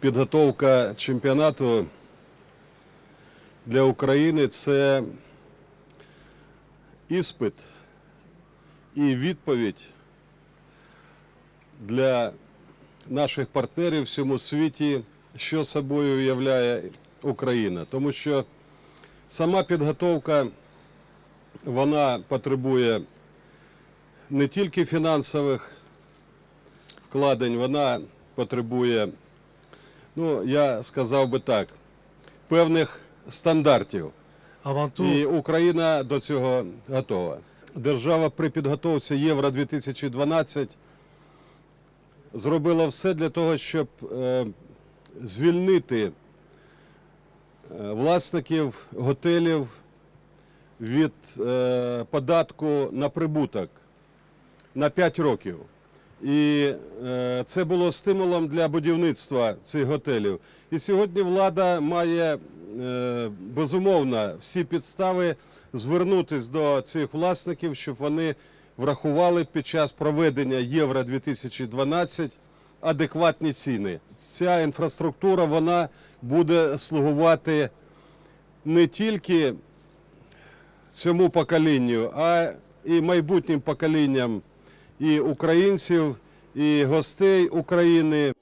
Підготовка чемпіонату для України це іспит і відповідь для наших партнерів в всьому світі, що собою уявляє Україна. Тому що сама підготовка вона потребує не тільки фінансових вкладень, вона потребує ну, я сказав би так, певних стандартів. Avant І Україна до цього готова. Держава при підготовці Євро 2012 зробила все для того, щоб е, звільнити е, власників готелів від е, податку на прибуток на 5 років. І е, це було стимулом для будівництва цих готелів. І сьогодні влада має е, безумовно всі підстави звернутися до цих власників, щоб вони врахували під час проведення Євро 2012 адекватні ціни. Ця інфраструктура вона буде слугувати не тільки цьому поколінню, а і майбутнім поколінням і українців, і гостей України.